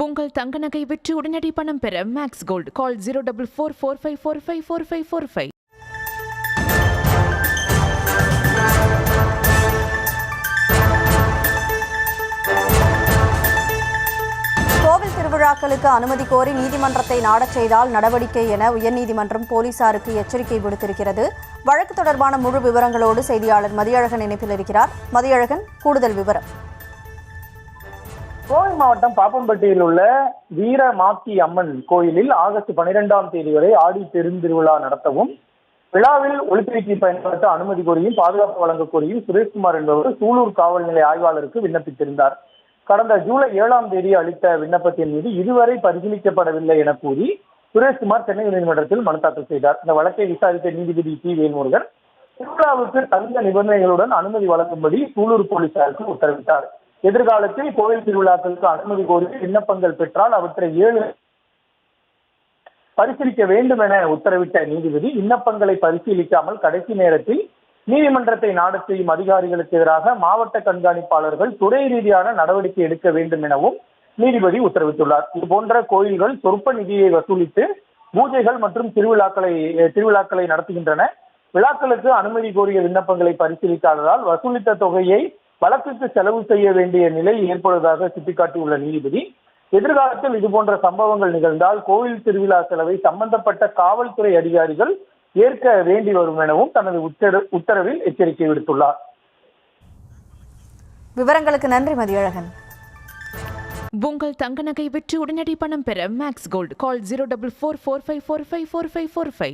உங்கள் தங்க நகை விற்று உடனடி பணம் பெற Max Gold call zero double four four five four five four five four five கோவில் திருவிழாக்களுக்கு அனுமதி கோரி நீதிமன்றத்தை நாடச் செய்தால் நடவடிக்கை என உயர்நீதிமன்றம் போலீசாருக்கு எச்சரிக்கை விடுத்திருக்கிறது. வழக்கு தொடர்பான முழு விவரங்களோடு செய்தியாளர் மதியழகன் இணைப்பில் இருக்கிறார். மதியழகன் கூடுதல் விவரம். கோவை மாவட்டம் பாப்பம்பட்டியில் உள்ள வீர மாத்தி அம்மன் கோயிலில் ஆகஸ்ட் பனிரெண்டாம் தேதி வரை ஆடி பெருந்திருவிழா நடத்தவும் விழாவில் ஒலிபெருக்கி பயன்படுத்த அனுமதி கோரியும் பாதுகாப்பு வழங்க கோரியும் சுரேஷ்குமார் என்பவர் சூலூர் காவல் நிலைய ஆய்வாளருக்கு விண்ணப்பித்திருந்தார். கடந்த ஜூலை ஏழாம் தேதி அளித்த விண்ணப்பத்தின் மீது இதுவரை பரிசீலிக்கப்படவில்லை என கூறி சுரேஷ்குமார் சென்னை உயர்நீதிமன்றத்தில் மனு தாக்கல் செய்தார். இந்த வழக்கை விசாரித்த நீதிபதி டி வேல்முருகன் திருவிழாவுக்கு தகுந்த நிபந்தனைகளுடன் அனுமதி வழங்கும்படி சூலூர் போலீசாருக்கு உத்தரவிட்டார். எதிர்காலத்தில் கோவில் திருவிழாக்களுக்கு அனுமதி கோரி விண்ணப்பங்கள் பெற்றால் அவற்றை ஏழு பரிசீலிக்க வேண்டும் என உத்தரவிட்ட நீதிபதி விண்ணப்பங்களை பரிசீலிக்காமல் கடைசி நேரத்தில் நீதிமன்றத்தை நாடு செய்யும் அதிகாரிகளுக்கு எதிராக மாவட்ட கண்காணிப்பாளர்கள் துறை ரீதியான நடவடிக்கை எடுக்க வேண்டும் எனவும் நீதிபதி உத்தரவிட்டுள்ளார். இது போன்ற கோயில்கள் சொற்ப நிதியை வசூலித்து பூஜைகள் மற்றும் திருவிழாக்களை திருவிழாக்களை நடத்துகின்றன. விழாக்களுக்கு அனுமதி கோரிய விண்ணப்பங்களை பரிசீலிக்காததால் வசூலித்த தொகையை வழக்குக்கு செலவு செய்ய வேண்டிய நிலை ஏற்படுவதாக சுட்டிக்காட்டியுள்ள நீதிபதி எதிர்காலத்தில் இதுபோன்ற சம்பவங்கள் நிகழ்ந்தால் கோவில் திருவிழா செலவை சம்பந்தப்பட்ட காவல்துறை அதிகாரிகள் ஏற்க வேண்டி வரும் எனவும் தனது உத்தர- உத்தரவில் எச்சரிக்கை விடுத்துள்ளார். விவரங்களுக்கு நன்றி மதியழகன். உங்கள் தங்க நகை விற்று உடனடி பணம் பெற Max Gold call zero double four four five four five four five four five